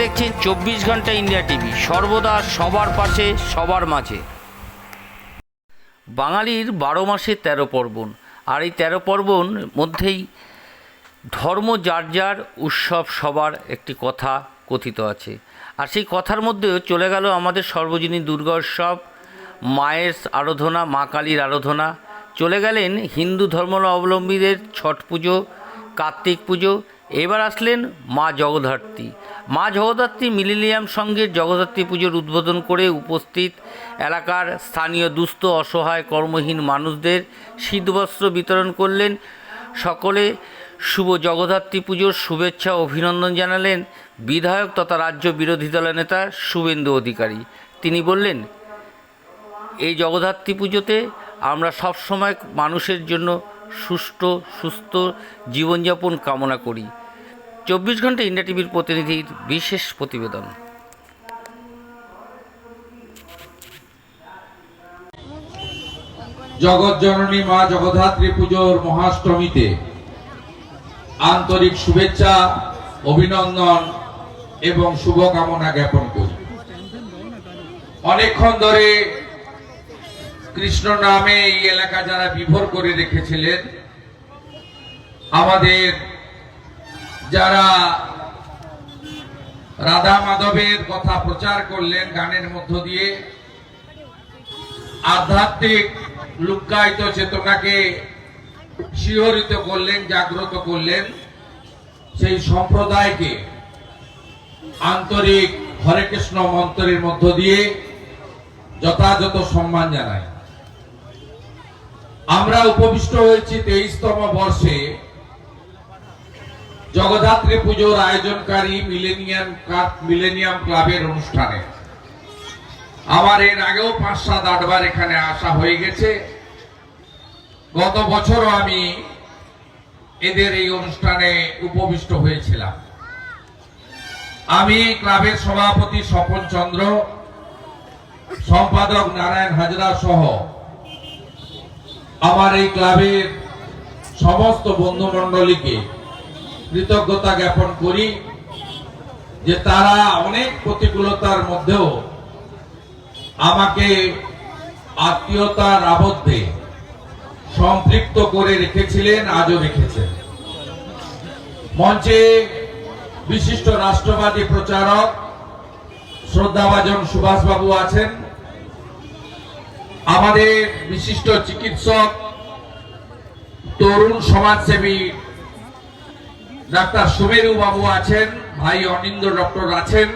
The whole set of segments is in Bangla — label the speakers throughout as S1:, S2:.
S1: দেখছেন চব্বিশ ঘণ্টা ইন্ডিয়া টিভি। সর্বদা সবার পাশে, সবার মাঝে। বাঙালির বারো মাসে তেরো পার্বণ। আর এই তেরো পার্বণ মধ্যেই ধর্ম যার যার, উৎসব সবার একটি কথা কথিত আছে। আর সেই কথার মধ্যেও চলে গেল আমাদের সর্বজনীন দুর্গা উৎসব, মায়ের আরাধনা, মা কালীর আরাধনা। চলে গেলেন হিন্দু ধর্মাবলম্বীদের ছট পুজো, কার্তিক পুজো এবার আসলেন মা জগদ্ধাত্রী। মা জগদ্ধাত্রী মিলিলিয়াম সংঘের জগদ্ধাত্রী পুজোর উদ্বোধন করে উপস্থিত এলাকার স্থানীয় দুস্থ, অসহায়, কর্মহীন মানুষদের শীতবস্ত্র বিতরণ করলেন। সকলে শুভ জগদ্ধাত্রী পুজোর শুভেচ্ছা অভিনন্দন জানালেন। বিধায়ক তথা রাজ্য বিরোধী দলের নেতা শুভেন্দু অধিকারী। তিনি বললেন, এই জগদ্ধাত্রী পুজোতে আমরা সবসময় মানুষের জন্য সুষ্ঠু সুস্থ জীবনযাপন কামনা করি। চব্বিশ ঘণ্টা ইন্ডিয়া টিভির প্রতিনিধির বিশেষ প্রতিবেদন।
S2: জগৎ জননী মা জগদ্ধাত্রী পুজোর মহাষ্টমীতে আন্তরিক শুভেচ্ছা, অভিনন্দন এবং শুভকামনা জ্ঞাপন করি। অনেকক্ষণ ধরে কৃষ্ণ নামে এই এলাকা যারা বিভোর করে রেখেছিলেন, আমাদের যারা রাধা মাধবের কথা প্রচার করলেন গানের মধ্য দিয়ে, আধ্যাত্মিক লুক্কায়িত চেতনাকে শিহরিত করলেন, জাগ্রত করলেন, সেই সম্প্রদায়কে আন্তরিক হরে কৃষ্ণ মন্ত্রের মধ্য দিয়ে যথাযথ সম্মান জানাই আমরা উপবিষ্ট হয়েছি তেইশতম বর্ষে। জগদ্ধাত্রী পুজোর আয়োজনকারী মিলেনিয়াম মিলেনিয়াম ক্লাবের অনুষ্ঠানে। আমার এর আগেও পাঁচ সাত আটবার এখানে আসা হয়ে গেছে। গত বছরও আমি এদের এই অনুষ্ঠানে উপবিষ্ট হয়েছিলাম। আমি ক্লাবের সভাপতি স্বপন চন্দ্র, সম্পাদক নারায়ণ হাজরা সহ আমার এই ক্লাবের সমস্ত বন্ধু মন্ডলীকে কৃতজ্ঞতা জ্ঞাপন করি যে তারা অনেক প্রতিকূলতার মধ্যেও আমাকে আত্মীয়তার আবদ্ধে সম্পৃক্ত করে রেখেছিলেন, আজও রেখেছেন। মঞ্চে বিশিষ্ট রাষ্ট্রবাদী প্রচারক, শ্রদ্ধাভাজন সুভাষবাবু আছেন। আমাদের বিশিষ্ট চিকিৎসক, তরুণ সমাজসেবী ডাক্তার সুমেরু বাবু আছেন, ভাই অনিন্দ ডক্টর আছেন।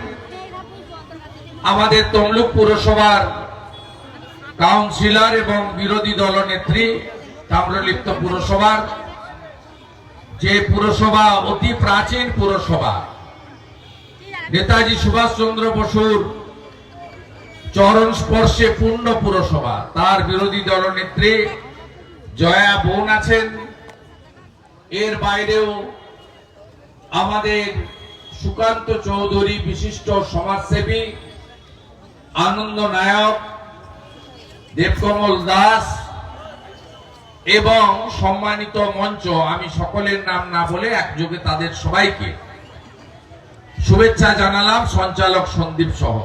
S2: আমাদের তমলুক পুরসভার কাউন্সিলর এবং বিরোধী দলনেত্রী তাম্রলিপ্ত পুরসভার, যে পুরসভা অতি প্রাচীন পুরসভা, নেতাজি সুভাষচন্দ্র বসুর চরণ স্পর্শে পূর্ণ পুরসভা। তার বিরোধী দলনেত্রী জয়া বোন আছেন। এর বাইরেও আমাদের সুকান্ত চৌধুরী, বিশিষ্ট সমাজসেবী, আনন্দ নায়ক, দেবকমল দাস এবং সম্মানিত মঞ্চ, আমি সকলের নাম না বলে একযোগে তাদের সবাইকে শুভেচ্ছা জানালাম সঞ্চালক সন্দীপ সহ।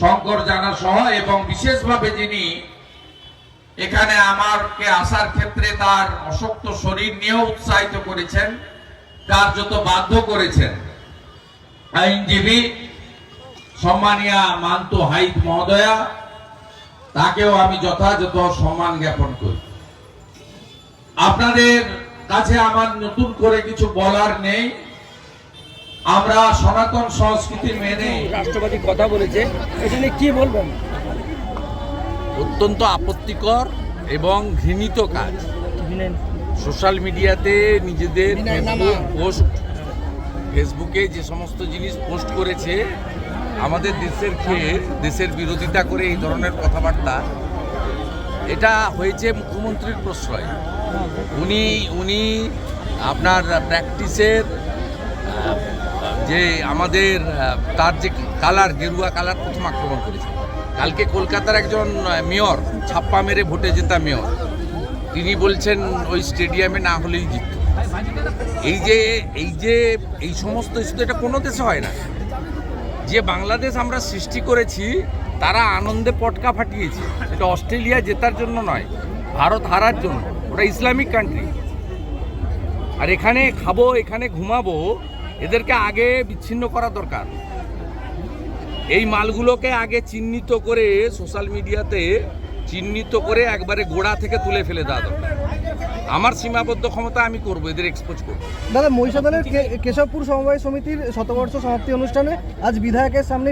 S2: শঙ্কর জানা সহ এবং বিশেষভাবে যিনি এখানে আমারকে আসার ক্ষেত্রে তার অশক্ত শরীর নিয়েও উৎসাহিত করেছেন কার্যত বাধ্য করেছেন। আইনজীবী সম্মানিয়া মান্তু হাইত মহোদয়া, তাকেও আমি যথাযথ সম্মান জ্ঞাপন করি। আপনাদের কাছে আমার নতুন করে কিছু বলার নেই। আমরা সনাতন সংস্কৃতি মেনে
S3: রাষ্ট্রপতি কথা বলেছে এটা নিয়ে কি বলবেন?
S4: অত্যন্ত আপত্তিকর এবং ঘৃণিত কাজ। সোশ্যাল মিডিয়াতে নিজেদের পোস্ট ফেসবুকে যে সমস্ত জিনিস পোস্ট করেছে আমাদের দেশের খেয়ে দেশের বিরোধিতা করে এই ধরনের কথাবার্তা এটা হয়েছে মুখ্যমন্ত্রীর প্রশ্রয়। উনি উনি আপনার প্র্যাকটিসের যে আমাদের তার যে কালার, গেরুয়া কালার প্রথম আক্রমণ করেছে। কালকে কলকাতার একজন মেয়র, ছাপ্পা মেরে ভোটে জেতা মেয়র, তিনি বলছেন ওই স্টেডিয়ামে না হলেই জিতত
S2: এই যে এই যে, এই সমস্ত ইস্যু এটা কোনো দেশে হয় না। যে বাংলাদেশ আমরা সৃষ্টি করেছি, তারা আনন্দে পটকা ফাটিয়েছে। এটা অস্ট্রেলিয়া জেতার জন্য নয়, ভারত হারার জন্য। ওটা ইসলামিক কান্ট্রি আর এখানে খাব, এখানে ঘুমাবো এদেরকে আগে বিচ্ছিন্ন করা দরকার এই মালগুলোকে আগে চিহ্নিত করে সোশ্যাল মিডিয়াতে চিহ্নিত করে একবারে গোড়া থেকে তুলে ফেলে দেওয়া দরকার আমার সীমাবদ্ধ ক্ষমতা আমি করব এদের এক্সপোজ করব
S5: দাদা মহিষাদলের কেশবপুর সমবায় সমিতির শতবর্ষ সমাপ্তি অনুষ্ঠানে আজ বিধায়কের সামনে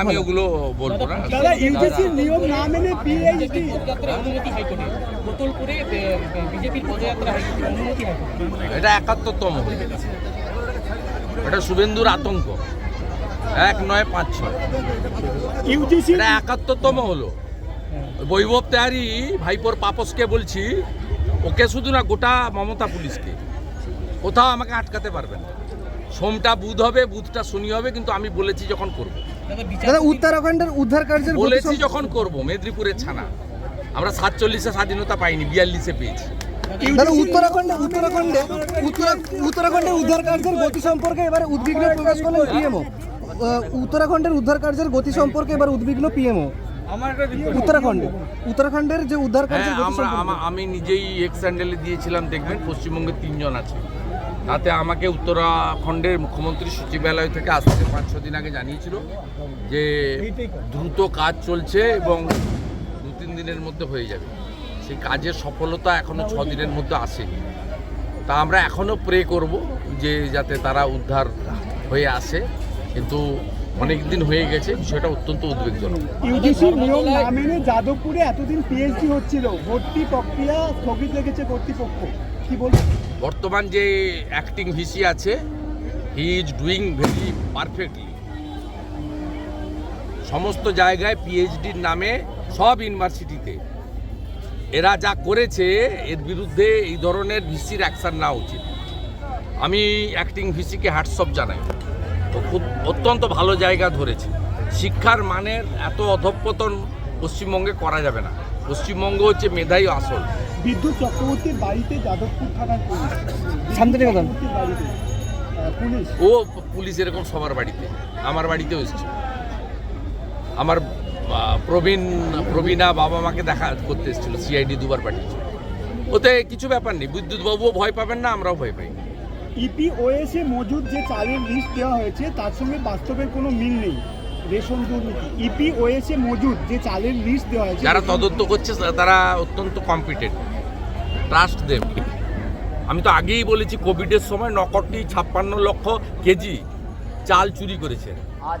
S2: আমি ওগুলো বলব না
S6: দাদা ইউজিসির নিয়ম না মেনে পিএইচডি
S7: হাইকোর্টে বোতলপুরে বিজেপির পদযাত্রা হাইকোর্টে অনুমতি হাইকোর্টে
S2: এটা একাত্তরতম হয়ে গেছে। এটা শুভেন্দুর আতঙ্ক। এক নয় পাঁচ ছয়। এটা একাত্তরতম হলো। বৈভব তেহারি ভাইপোর পাপসকে বলছি ওকে শুধু না গোটা মমতা পুলিশকে। কোথাও আমাকে আটকাতে পারবে না। সোমটা বুধ হবে বুধটা শনি হবে কিন্তু আমি বলেছি যখন করব।
S7: দাদা
S5: উত্তরাখণ্ডের উদ্ধার কার্যের
S2: বলেছি যখন করব মেদিনীপুরের ছানা। আমরা সাতচল্লিশে স্বাধীনতা পাইনি বিয়াল্লিশে পেয়েছি।
S5: দাদা উত্তরাখণ্ডে উত্তরাখণ্ডে উদ্ধার কার্যের গতি সম্পর্কে এবার উদ্বিগ্ন প্রকাশ করলেন পিএমও উত্তরাখণ্ডের উদ্ধার কার্যের গতি সম্পর্কে এবার উদ্বিগ্ন পিএমও উত্তরাখণ্ডে উত্তরাখণ্ডের যে উদ্ধার
S2: হ্যাঁ
S5: কার্যের গতি
S2: আমরা আমি নিজেই এক্স স্যান্ডেলে দিয়েছিলাম দেখবেন পশ্চিমবঙ্গে তিনজন আছে। তাতে আমাকে উত্তরাখণ্ডের মুখ্যমন্ত্রী সচিবালয় থেকে আজ থেকে পাঁচ ছ দিন আগে জানিয়েছিল যে দ্রুত কাজ চলছে এবং দু তিন দিনের মধ্যে হয়ে যাবে। সেই কাজের সফলতা এখনও ছ দিনের মধ্যে আসেনি। তা আমরা এখনও প্রে করব যে যাতে তারা উদ্ধার হয়ে আসে। কিন্তু অনেক দিন হয়ে গেছে বিষয়টা অত্যন্ত উদ্বেগজনক।
S6: ইউজিসির নিয়ম না মেনে যাদবপুরে এতদিন পিএইচডি হচ্ছিল। ভর্তি প্রক্রিয়া স্থগিত রেখেছে কর্তৃপক্ষ। কি বলবেন
S2: বর্তমান যে অ্যাক্টিং ভিসি আছে he is doing very perfectly সমস্ত জায়গায় পিএইচডির নামে সব ইউনিভার্সিটিতে এরা যা করেছে এর বিরুদ্ধে এই ধরনের ভিসির অ্যাকশন নেওয়া উচিত। আমি অ্যাক্টিং ভিসিকে হ্যাটসঅপ জানাই। তো খুব অত্যন্ত ভালো জায়গা ধরেছে। শিক্ষার মানের এত অধঃপতন পশ্চিমবঙ্গে করা যাবে না। পশ্চিমবঙ্গ হচ্ছে মেধাই আসল।
S6: বিদ্যুৎ চক্রবর্তীর বাড়িতে যাদবপুর থানার
S5: শান্তিনিকেতন।
S2: ও পুলিশ এরকম সবার বাড়িতে। আমার বাড়িতেও এসছে। আমার প্রবীণ প্রবীণা বাবা মাকে দেখা করতে এসেছিল সিআইডি দুবার পাঠিয়েছিল। ওতে কিছু ব্যাপার নেই বিদ্যুৎ বিদ্যুৎবাবুও ভয় পাবেন না আমরাও ভয় পাই।
S6: ইপিওএস এ মজুদ যে চালের লিস্ট দেওয়া হয়েছে তার সঙ্গে বাস্তবের কোনো মিল নেই রেশন দুর্নীতি। ইপিওএস এ মজুদ যে চালের লিস্ট দেওয়া হয়েছে
S2: যারা তদন্ত করছে তারা অত্যন্ত কম্পিটেন্ট ট্রাস্ট দেব আমি তো আগেই বলেছি কোভিডের সময় ন কোটি ছাপ্পান্ন লক্ষ কেজি চাল চুরি করেছে।
S1: আজ